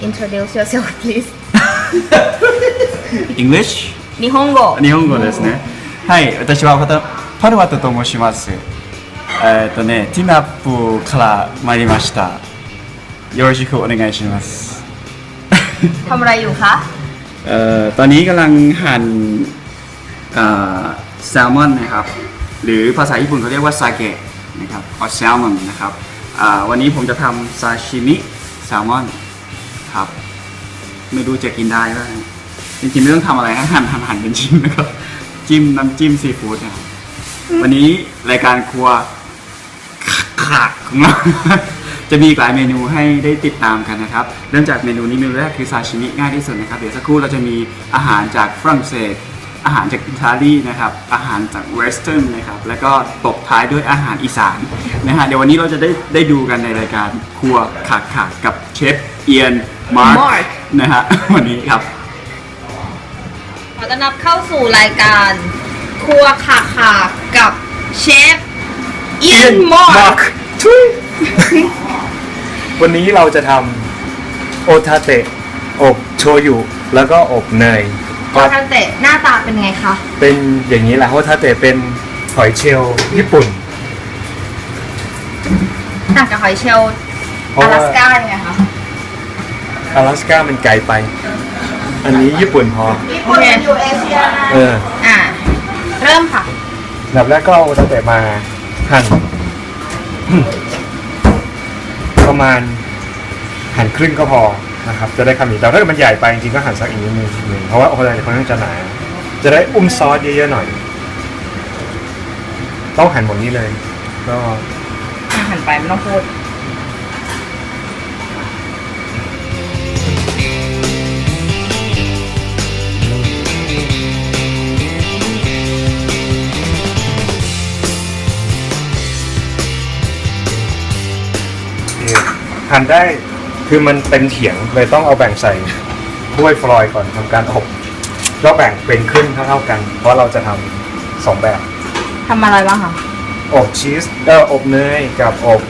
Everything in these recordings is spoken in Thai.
introduce yourself please English? 日本語日本語ですね。はい、私はパタパルワトと申します。えっ、とね、ティナップから参りました。よろしくお願いします。 ทำอะไรอยู่คะ เอ่อตอนนี้กำลังหั่นเอ่อแซลมอนนะครับ หรือภาษาญี่ปุ่นเขาเรียกว่าซาเกะนะครับออแซลมอนนะครับอ่าวันนี้ผมจะทำซาชิมิแซลมอน ครับ ไม่รู้จะกินได้ไหมจริงๆไม่ต้องทำอะไรนะหั่นหั่นหั่นเป็นชิ้นนะครับ จิ้มน้ำจิ้มซีฟู้ดนะครับวันนี้รายการครัวขาดของเราจะมีอีกหลายเมนูให้ได้ติดตามกันนะครับ เริ่มจากเมนูนี้เมนูแรกคือซาชิมิง่ายที่สุดนะครับ เดี๋ยวสักครู่เราจะมีอาหารจากฝรั่งเศส อาหารจากอิตาลีนะครับ อาหารจากเวสเทิร์นนะครับ แล้วก็ตบท้ายด้วยอาหารอีสานนะฮะ เดี๋ยววันนี้เราจะได้ได้ดูกันในรายการครัวขาดขาดกับเชฟเอียน มาร์ Mark นะฮะ วันนี้ครับ ขอต้อนรับเข้าสู่รายการ ครัวขาขากับเชฟเอียนมอร์กทุยวันนี้เราจะทำโอทาเตะอบโชยุแล้วก็อบเนย โอทาเตะหน้าตาเป็นไงคะ เป็นอย่างนี้แหละโอทาเตะเป็นหอยเชลล์ญี่ปุ่น ต่างกับหอยเชลล์ เพราะ 阿拉 ว่า สกายังไงคะ 阿拉สกามันไกลไป อันนี้ญี่ปุ่นพอ ญี่ปุ่นมันอยู่เอเชียนะ เออ อ่า เริ่มค่ะ อันดับแรกก็เอาโอทาเตะมาหั่น ประมาณหั่นครึ่งก็พอ นะครับจะได้คำนี้แต่ถ้าเกิดมันใหญ่ไปจริงๆก็หั่นสักอีกนิดนึงเพราะว่าโอทาเตะค่อนข้างจะหนาจะได้อุ้มซอสเยอะๆหน่อย ต้องหั่นหมดนี้เลย ก็หันไปไม่ต้องพูดหั่นได้ คือมันเต็มเถียงเลยต้องเอาแบ่งใส่ถ้วยฟลอยล์ก่อนทำการอบก็แบ่งเป็นครึ่งเท่าๆกัน เพราะเราจะทำสองแบบทำอะไรบ้างคะอบชีสก็อบเนยกับอบ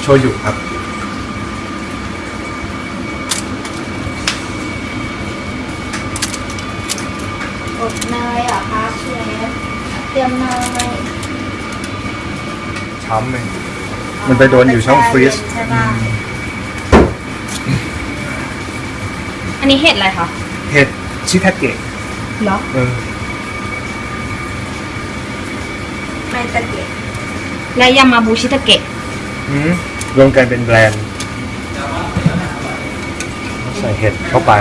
โชยุครับอบเนยเหรอคะเชฟเตรียมเนยช้ำเลยมันไปโดนอยู่ช่องฟรีซใช่ป่ะ อันนี้เห็ดอะไรคะ เห็ดชิทาเกะเหรอเออไม่ตะเกะและยามาบูชิตะเกะ อืมรวมกันเป็นแบรนด์ ใส่เห็ดเข้าไป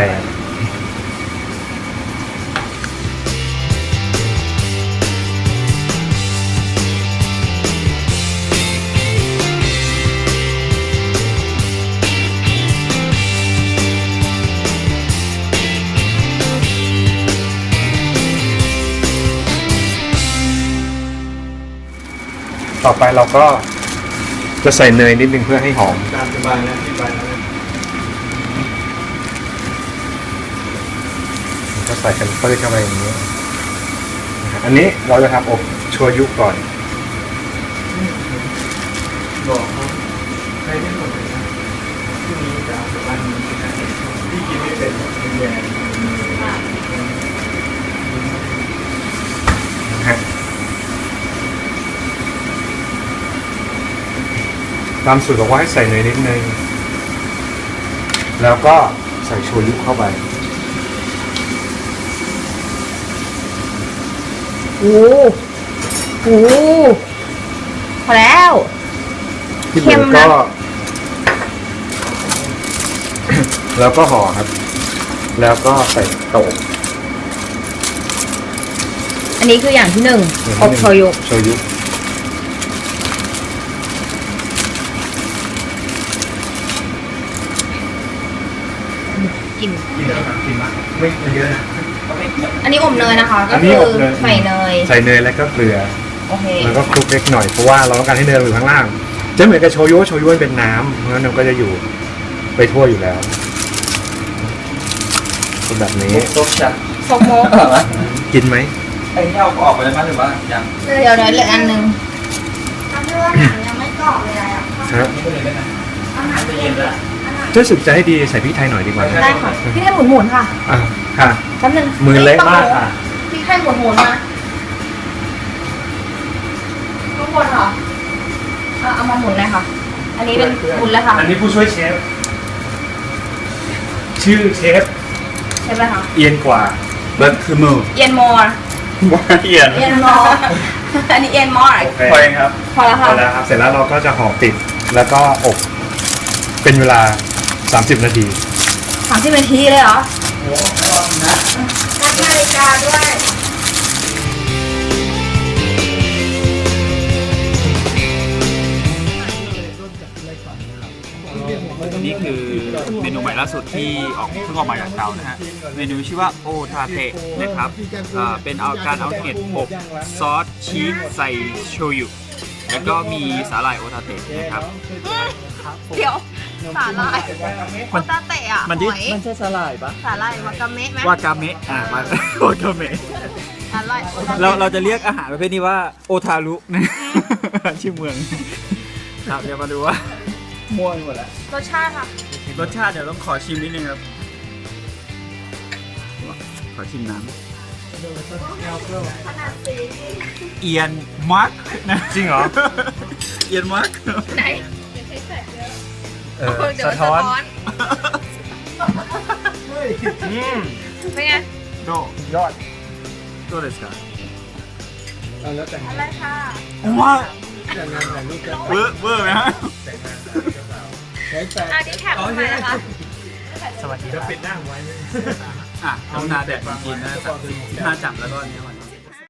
ต่อไปเราก็จะใส่เนยนิดนึงเพื่อให้หอมตามสบายนะสบายนะก็ใส่กันเปื้อนเข้าไปอย่างนี้ อันนี้เราจะทำอบโชยุก่อน บอกเขาใครไม่หมดเลยนะพรุ่งนี้จะเอาไปบ้านนี้นะพี่กินไม่เป็นเป็นแดง นะฮะ ตามสูตรบอกว่าให้ใส่เนยนิดนึง แล้วก็ใส่โชยุเข้าไปโอ้โหพอแล้ว ที่เหลือเค็มก็นะแล้วก็ห่อครับ แล้วก็ใส่โตะอันนี้คืออย่างที่หนึ่งอบโชยุ โชยุ กลิ่นกินแล้วกินมาไม่เยอะนะ อันนี้อบเนยนะคะ ก็อันคืนี้ออบเนย ใส่เนย ใส่เนยแล้วก็เกลือ โอเค แล้วก็คลุกเล็กหน่อยเพราะว่าเราต้องการให้เนยเราอยู่ข้างล่างจะเหมือนกับโชยุโชยุมันเป็นน้ำเพราะฉะนั้นมันก็จะอยู่ไปทั่วอยู่แล้วเป็นแบบนี้ซกจัดสโมกกินไหมไอ้นี่เอาออกไปแล้วมั้ยหรือว่ายังเดี๋ยวเดี๋ยวเหลืออันหนึงฮะไม่เลยนะอาหารเย็นอาหารถ้าสึกจะให้ดีใส่พริกไทยหน่อยดีกว่านะได้ค่ะพี่ให้หมุนหมุนๆค่ะอะค่ะ แป๊บนึงมือเละมากค่ะ พี่ให้หมุนหมุนๆมาข้างบนเหรออะเอามาหมุนเลยค่ะ อันนี้เป็นหมุนเลยค่ะอันนี้ผู้ช่วยเชฟ ชื่อเชฟใช่ไหมคะเอียนกว่าเบิร์ดคือมือเอียนมอร์ว่าเอียนเอียนมอร์ อันนี้เอียนมอร์โอเคพอเองครับพอแล้วพค่ะอแล้วครับ เสร็จแล้วเราก็จะห่อปิดแล้วก็อบเป็นเวลา 30นาทีสามสิบนาทีเลยเหรอนัดนาฬิกาด้วย นี่คือเมนูใหม่ล่าสุดที่ออกเพิ่งออกมาจากเตานะฮะ เมนูชื่อว่าโอทาเตะนะครับอ่าเป็นเอาการเอาเห็ดอบซอสชีสใส่โชยุ แล้วก็มีสาหร่ายโอทาเตะนะครับ เดี๋ยว สาหร่ายโอตาเตะอะมันที่ หอยมันใช่สาหร่ายปะสาหร่ายวากาเมะไหมวากาเมะอ่าวากาเมะสาหร่ายโอตาเราเตะเราจะเรียกอาหารประเภทนี้ว่าโอทารุนะชื่อเมืองครับเดี๋ยวมาดูว่าม่วงหมดแล้วรสชาติค่ะรสชาติเดี๋ยวต้องขอชิมนิดนึงครับ ขอชิมน้ำเอียนมาร์กนะจริงเหรอ เอียนมาร์กไหน เออเดี๋ยวสะท้อนอืมเป็นไงโดยอดโดเดสกาอะไรค่ะว้าเวอร์เวอร์ไหมฮะอันนี้แถบทำไมนะคะสวัสดีครับปิดหน้าไว้อะน้องนาแดดของจีนนะสามสิบห้าจับแล้วก็อันนี้มา